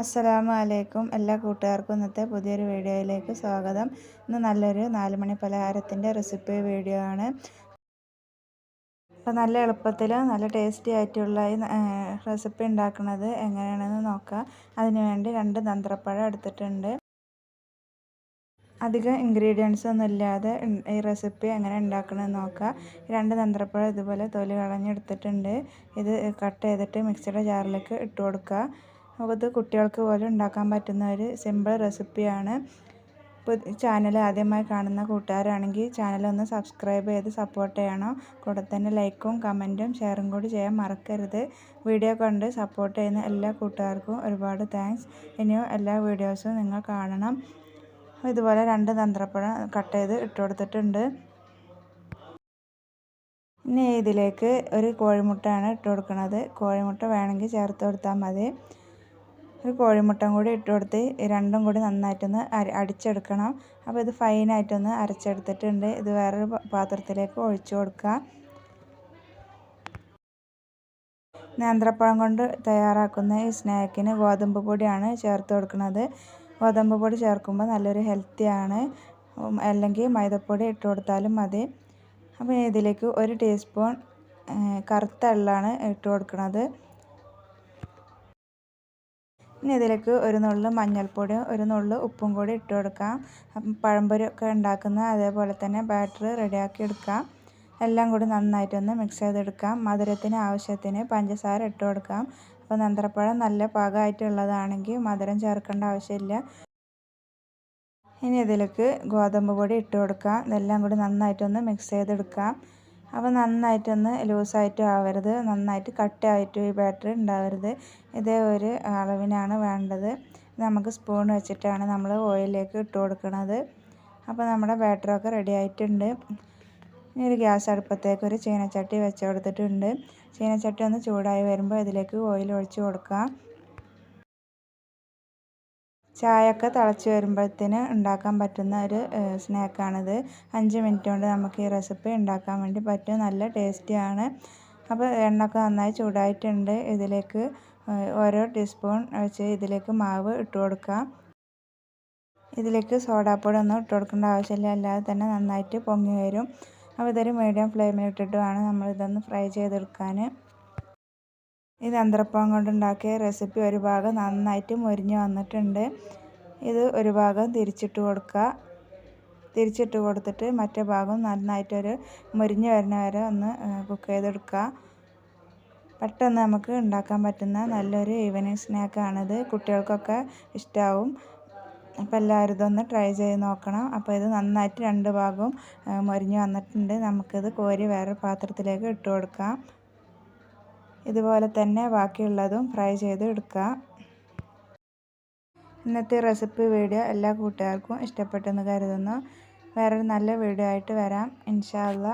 അസ്സലാമു അലൈക്കും എല്ലാ കൂട്ടുകാർക്കും ഇന്നത്തെ പുതിയൊരു വീഡിയോയിലേക്ക് സ്വാഗതം. ഇന്ന് നല്ലൊരു നാലുമണി പലഹാരത്തിന്റെ റെസിപ്പി വീഡിയോ ആണ്. അപ്പോൾ നല്ല എളുപ്പത്തിൽ നല്ല ടേസ്റ്റി ആയിട്ടുള്ള ഈ റെസിപ്പി ഉണ്ടാക്കുന്നത് എങ്ങനെയാണെന്ന് നോക്കാം. അതിനുവേണ്ടി രണ്ട് തന്ത്രപ്പഴം എടുത്തിട്ടുണ്ട്. അധികം ഇൻഗ്രീഡിയൻസ് ഒന്നും ഇല്ലാതെ ഈ റെസിപ്പി എങ്ങനെ ഉണ്ടാക്കണമെന്ന് നോക്കാം. രണ്ട് തന്ത്രപ്പഴം ഇതുപോലെ തൊലി കളഞ്ഞെടുത്തിട്ടുണ്ട്. ഇത് കട്ട് ചെയ്തിട്ട് മിക്സിയുടെ ജാറിലേക്ക് ഇട്ട് കൊടുക്കുക ഇത് കുട്ടികൾക്ക് പോലും ഉണ്ടാക്കാൻ പറ്റുന്ന ഒരു സിമ്പിൾ റെസിപ്പിയാണ് ഇപ്പോൾ ചാനൽ ആദ്യമായി കാണുന്ന കൂട്ടുകാരാണെങ്കിൽ ചാനൽ ഒന്ന് സബ്സ്ക്രൈബ് ചെയ്ത് സപ്പോർട്ട് ചെയ്യണം. കൂടെ തന്നെ ലൈക്കും കമന്റും ഷെയറും കൂടി ചെയ്യാൻ മറക്കരുത്. വീഡിയോ കണ്ട് സപ്പോർട്ട് ചെയ്യുന്ന എല്ലാ കൂട്ടുകാർക്കും ഒരുപാട് താങ്ക്സ് ഇനിയും എല്ലാ വീഡിയോസും നിങ്ങൾ കാണണം. ഇതുപോലെ രണ്ട് തന്ത്രപ്പഴം കട്ട് ചെയ്ത് ഇട്ട് കൊടുത്തിട്ടുണ്ട്. ഇനി ഇതിലേക്ക് ഒരു കോഴിമുട്ടയാണ് ഇട്ട് കൊടുക്കുന്നത്. കോഴിമുട്ട വേണമെങ്കിൽ ചേർത്ത് കൊടുത്താൽ മതി. ഒരു കോഴിമുട്ടയും കൂടി ഇട്ട് കൊടുത്ത് രണ്ടും കൂടി നന്നായിട്ടൊന്ന് അടിച്ചെടുക്കണം. അപ്പോൾ ഇത് ഫൈനായിട്ടൊന്ന് അരച്ചെടുത്തിട്ടുണ്ട്. ഇത് വേറൊരു പാത്രത്തിലേക്ക് ഒഴിച്ചു കൊടുക്കുക. നേന്ത്രപ്പഴം കൊണ്ട് തയ്യാറാക്കുന്ന ഈ സ്നാക്കിന് ഗോതമ്പ് പൊടിയാണ് ചേർത്ത് കൊടുക്കുന്നത്. ഗോതമ്പ് പൊടി ചേർക്കുമ്പോൾ നല്ലൊരു ഹെൽത്തിയാണ് അല്ലെങ്കിൽ മൈദപ്പൊടി ഇട്ട് കൊടുത്താലും മതി. അപ്പോൾ ഇതിലേക്ക് ഒരു ടീസ്പൂൺ കറുത്ത എള്ളാണ് ഇട്ട് കൊടുക്കുന്നത്. ഇനി ഇതിലേക്ക് ഒരു നുള്ളു മഞ്ഞൾപ്പൊടിയും ഒരു നുള്ളു ഉപ്പും കൂടി ഇട്ട് കൊടുക്കാം. പഴംപൊരി ഒക്കെ ഉണ്ടാക്കുന്ന അതേപോലെ തന്നെ ബാറ്റർ റെഡിയാക്കി എടുക്കാം. എല്ലാം കൂടി നന്നായിട്ടൊന്ന് മിക്സ് ചെയ്തെടുക്കാം. മധുരത്തിന് ആവശ്യത്തിന് പഞ്ചസാര ഇട്ട് കൊടുക്കാം. അപ്പോൾ നന്ത്രപ്പഴം നല്ല പാകമായിട്ടുള്ളതാണെങ്കിൽ മധുരം ചേർക്കേണ്ട ആവശ്യമില്ല. ഇനി ഇതിലേക്ക് ഗോതമ്പ് പൊടി ഇട്ട് കൊടുക്കാം. ഇതെല്ലാം കൂടി നന്നായിട്ടൊന്ന് മിക്സ് ചെയ്തെടുക്കാം. അപ്പോൾ നന്നായിട്ടൊന്ന് ലൂസായിട്ടും ആവരുത്. നന്നായിട്ട് കട്ടായിട്ടും ഈ ബാറ്റർ ഉണ്ടാവരുത്. ഇതേ ഒരു അളവിനാണ് വേണ്ടത്. നമുക്ക് സ്പൂൺ വെച്ചിട്ടാണ് നമ്മൾ ഓയിലേക്ക് ഇട്ട് കൊടുക്കുന്നത് അപ്പോൾ നമ്മുടെ ബാറ്ററൊക്കെ റെഡി ആയിട്ടുണ്ട്. ഇനി ഒരു ഗ്യാസ് അടുപ്പത്തേക്ക് ഒരു ചീനച്ചട്ടി വെച്ച് കൊടുത്തിട്ടുണ്ട്. ചീനച്ചട്ടി ഒന്ന് ചൂടായി വരുമ്പോൾ ഇതിലേക്ക് ഓയിൽ ഒഴിച്ച് കൊടുക്കാം. ചായയൊക്കെ തിളച്ച് വരുമ്പോഴത്തേന് ഉണ്ടാക്കാൻ പറ്റുന്ന ഒരു സ്നാക്കാണിത്. അഞ്ച് മിനിറ്റ് കൊണ്ട് നമുക്ക് ഈ റെസിപ്പി ഉണ്ടാക്കാൻ വേണ്ടി പറ്റും. നല്ല ടേസ്റ്റിയാണ്. അപ്പോൾ എണ്ണയൊക്കെ നന്നായി ചൂടായിട്ടുണ്ട്. ഇതിലേക്ക് ഓരോ ടീസ്പൂൺ വെച്ച് ഇതിലേക്ക് മാവ് ഇട്ട് കൊടുക്കാം. ഇതിലേക്ക് സോഡാപ്പൊടി ഒന്നും ഇട്ട് കൊടുക്കേണ്ട ആവശ്യമില്ല. അല്ലാതെ തന്നെ നന്നായിട്ട് പൊങ്ങി വരും. അപ്പോൾ ഇതൊരു മീഡിയം ഫ്ലെയിമിൽ ഇട്ടിട്ട് വേണം നമ്മൾ ഇതൊന്ന് ഫ്രൈ ചെയ്തെടുക്കാൻ. ഈ തന്ത്രപ്പം കൊണ്ടുണ്ടാക്കിയ റെസിപ്പി ഒരു ഭാഗം നന്നായിട്ട് മുരിഞ്ഞ് വന്നിട്ടുണ്ട്. ഇത് ഒരു ഭാഗം തിരിച്ചിട്ട് കൊടുക്കുക. തിരിച്ചിട്ട് കൊടുത്തിട്ട് മറ്റേ ഭാഗം നന്നായിട്ടൊരു മുരിഞ്ഞ് വരുന്ന വരെ ഒന്ന് കുക്ക് ചെയ്തെടുക്കുക. പെട്ടെന്ന് നമുക്ക് ഉണ്ടാക്കാൻ പറ്റുന്ന നല്ലൊരു ഈവനിങ് സ്നാക്കാണിത് കുട്ടികൾക്കൊക്കെ ഇഷ്ടമാവും അപ്പോൾ എല്ലാവരും ഇതൊന്ന് ട്രൈ ചെയ്ത് നോക്കണം. അപ്പോൾ ഇത് നന്നായിട്ട് രണ്ട് ഭാഗവും മുരിഞ്ഞ് വന്നിട്ടുണ്ട്. നമുക്കിത് കോരി വേറെ പാത്രത്തിലേക്ക് ഇട്ട് കൊടുക്കാം. ഇതുപോലെ തന്നെ ബാക്കിയുള്ളതും ഫ്രൈ ചെയ്ത് എടുക്കുക. ഇന്നത്തെ റെസിപ്പി വീഡിയോ എല്ലാ കൂട്ടുകാർക്കും ഇഷ്ടപ്പെട്ടെന്ന് കരുതുന്നു. വേറൊരു നല്ല വീഡിയോ ആയിട്ട് വരാം. ഇൻഷാല്ല